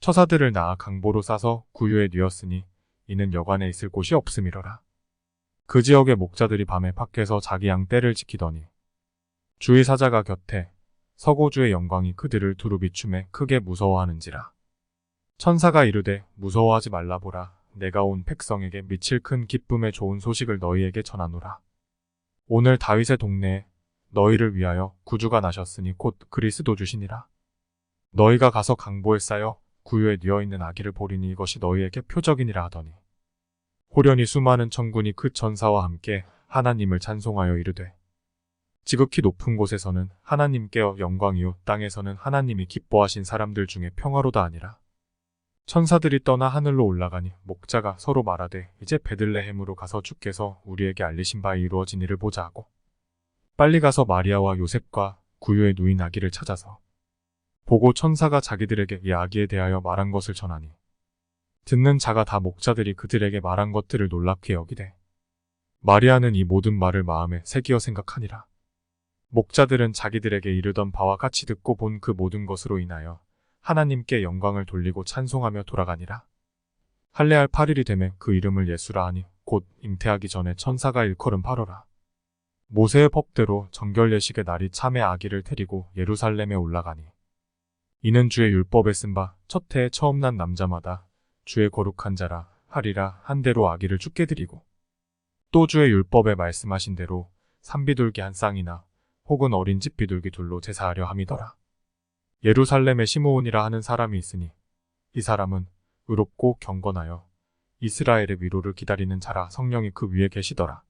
처사들을 낳아 강보로 싸서 구유에 뉘었으니 이는 여관에 있을 곳이 없음이러라. 그 지역의 목자들이 밤에 밖에서 자기 양 떼를 지키더니 주의 사자가 곁에 서고주의 영광이 그들을 두루 비춤에 크게 무서워하는지라. 천사가 이르되 무서워하지 말라 보라. 내가 온 백성에게 미칠 큰 기쁨의 좋은 소식을 너희에게 전하노라. 오늘 다윗의 동네에 너희를 위하여 구주가 나셨으니 곧 그리스도 주시니라. 너희가 가서 강보에 쌓여 구유에 뉘어 있는 아기를 보리니 이것이 너희에게 표적이니라 하더니. 호련히 수많은 천군이 그 천사와 함께 하나님을 찬송하여 이르되 지극히 높은 곳에서는 하나님께 영광이요 땅에서는 하나님이 기뻐하신 사람들 중에 평화로다 아니라. 천사들이 떠나 하늘로 올라가니 목자가 서로 말하되 이제 베들레헴으로 가서 주께서 우리에게 알리신 바 이루어진 일을 보자 하고 빨리 가서 마리아와 요셉과 구유에 누인 아기를 찾아서 보고 천사가 자기들에게 이 아기에 대하여 말한 것을 전하니 듣는 자가 다 목자들이 그들에게 말한 것들을 놀랍게 여기되 마리아는 이 모든 말을 마음에 새기어 생각하니라. 목자들은 자기들에게 이르던 바와 같이 듣고 본 그 모든 것으로 인하여 하나님께 영광을 돌리고 찬송하며 돌아가니라. 할례할 8일이 되매 그 이름을 예수라 하니 곧 잉태하기 전에 천사가 일컬음 바로라. 모세의 법대로 정결 예식의 날이 참의 아기를 데리고 예루살렘에 올라가니 이는 주의 율법에 쓴 바 첫 해에 처음 난 남자마다 주의 거룩한 자라 하리라 한 대로 아기를 죽게 드리고 또 주의 율법에 말씀하신 대로 산비둘기 한 쌍이나 혹은 어린 집 비둘기 둘로 제사하려 함이더라. 예루살렘에 시므온이라 하는 사람이 있으니 이 사람은 의롭고 경건하여 이스라엘의 위로를 기다리는 자라 성령이 그 위에 계시더라.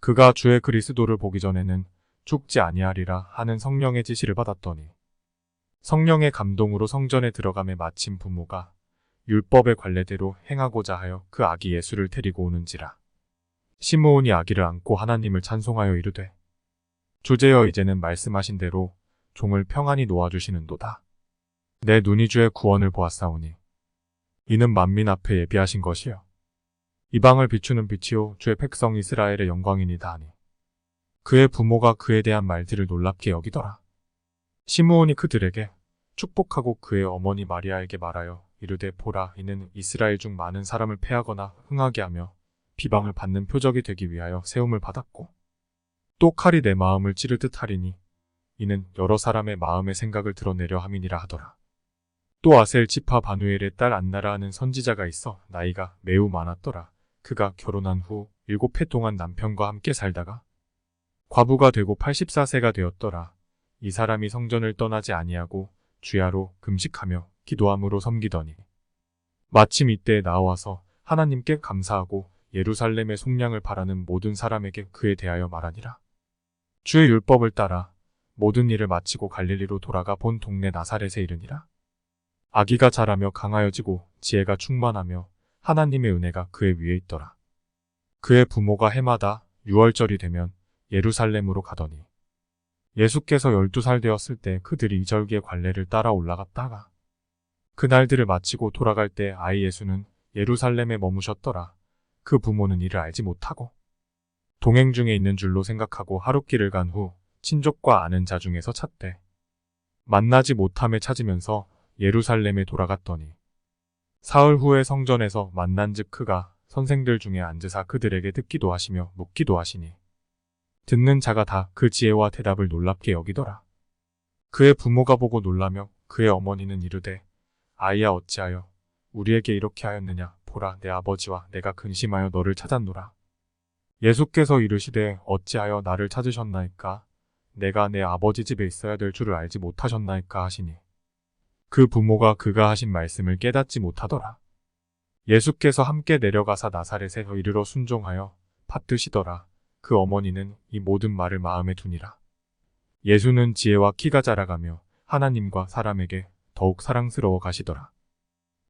그가 주의 그리스도를 보기 전에는 죽지 아니하리라 하는 성령의 지시를 받았더니 성령의 감동으로 성전에 들어가매 마침 부모가 율법의 관례대로 행하고자 하여 그 아기 예수를 데리고 오는지라. 시므온이 아기를 안고 하나님을 찬송하여 이르되 주제여 이제는 말씀하신 대로 종을 평안히 놓아주시는도다. 내 눈이 주의 구원을 보았사오니 이는 만민 앞에 예비하신 것이요. 이방을 비추는 빛이요 주의 백성 이스라엘의 영광이니다 하니 그의 부모가 그에 대한 말들을 놀랍게 여기더라. 시므온이 그들에게 축복하고 그의 어머니 마리아에게 말하여 이르되 보라 이는 이스라엘 중 많은 사람을 패하거나 흥하게 하며 비방을 받는 표적이 되기 위하여 세움을 받았고 또 칼이 내 마음을 찌를 듯 하리니 이는 여러 사람의 마음의 생각을 드러내려 함이니라 하더라. 또 아셀 지파 바누엘의 딸 안나라 하는 선지자가 있어 나이가 매우 많았더라. 그가 결혼한 후 일곱 해 동안 남편과 함께 살다가 과부가 되고 84세가 되었더라. 이 사람이 성전을 떠나지 아니하고 주야로 금식하며 기도함으로 섬기더니 마침 이때에 나와서 하나님께 감사하고 예루살렘의 속량을 바라는 모든 사람에게 그에 대하여 말하니라. 주의 율법을 따라 모든 일을 마치고 갈릴리로 돌아가 본 동네 나사렛에 이르니라. 아기가 자라며 강하여지고 지혜가 충만하며 하나님의 은혜가 그의 위에 있더라. 그의 부모가 해마다 6월절이 되면 예루살렘으로 가더니 예수께서 12살 되었을 때 그들이 이절기의 관례를 따라 올라갔다가 그날들을 마치고 돌아갈 때 아이 예수는 예루살렘에 머무셨더라. 그 부모는 이를 알지 못하고 동행 중에 있는 줄로 생각하고 하룻길을 간 후 친족과 아는 자 중에서 찾되 만나지 못함에 찾으면서 예루살렘에 돌아갔더니 사흘 후에 성전에서 만난즉 그가 선생들 중에 앉으사 그들에게 듣기도 하시며 묻기도 하시니 듣는 자가 다 그 지혜와 대답을 놀랍게 여기더라. 그의 부모가 보고 놀라며 그의 어머니는 이르되 아이야 어찌하여 우리에게 이렇게 하였느냐 보라 내 아버지와 내가 근심하여 너를 찾았노라. 예수께서 이르시되 어찌하여 나를 찾으셨나이까 내가 내 아버지 집에 있어야 될 줄을 알지 못하셨나이까 하시니 그 부모가 그가 하신 말씀을 깨닫지 못하더라. 예수께서 함께 내려가사 나사렛에 이르러 순종하여 받드시더라. 그 어머니는 이 모든 말을 마음에 두니라. 예수는 지혜와 키가 자라가며 하나님과 사람에게 더욱 사랑스러워 가시더라.